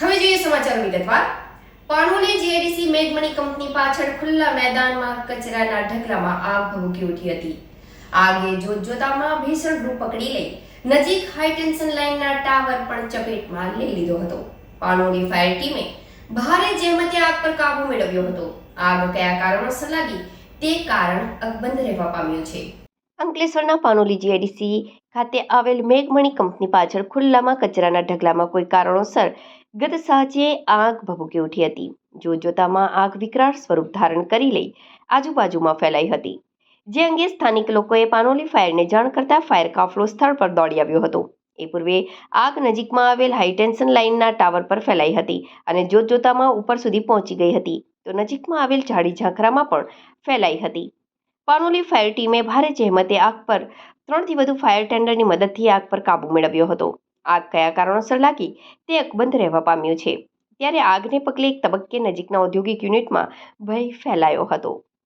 હવે જોઈએ સમાચાર વિગતવાર. પાણોલી જીઆઈડીસી મેઘમણી કંપની પાછળ ખુલ્લા મેદાનમાં કચરાના ઢગલામાં આગ ભભૂકી ઉઠી હતી. આગે જોતજોતામાં ભીષણ રૂપ પકડી લઈ નજીક હાઈ ટેન્શન લાઇનના ટાવર પણ ચપેટમાં લઈ લીધો હતો. પાણોલી ફાયર ટીમે ભારે જહેમતે આગ પર કાબુ મેળવ્યો હતો. આગ કયા કારણોસર લાગી તે કારણ અકબંધ રહેવા પામ્યું છે. અંકલેશ્વરના પાનોલી જીઆઈડીસી ખાતે આવેલ મેઘમણી કંપની પાછળ ખુલ્લામાં કચરાના ઢગલામાં કોઈ કારણોસર ગત સાંજે આગ ભભૂકી ઉઠી હતી. જોતજોતામાં આગ વિકરાળ સ્વરૂપ ધારણ કરી લઈ આજુબાજુમાં ફેલાઈ હતી. જે અંગે સ્થાનિક લોકોએ પાનોલી ફાયરને જાણ કરતા ફાયર કાફલો સ્થળ પર દોડી આવ્યો હતો. એ પૂર્વે આગ નજીકમાં આવેલ હાઈટેન્શન લાઇનના ટાવર પર ફેલાઈ હતી અને જોતજોતામાં ઉપર સુધી પહોંચી ગઈ હતી. તો નજીકમાં આવેલ ઝાડી ઝાંખરામાં પણ ફેલાઈ હતી. પાનોલી ફાયર ટીમે ભારે જહેમતે આગ પર ત્રણથી વધુ ફાયર ટેન્ડરની મદદથી આગ પર કાબૂ મેળવ્યો હતો. આગ કયા કારણોસર લાગી તે અકબંધ રહેવા પામ્યું છે. ત્યારે આગને પગલે એક તબક્કે નજીકના ઔદ્યોગિક યુનિટમાં ભય ફેલાયો હતો.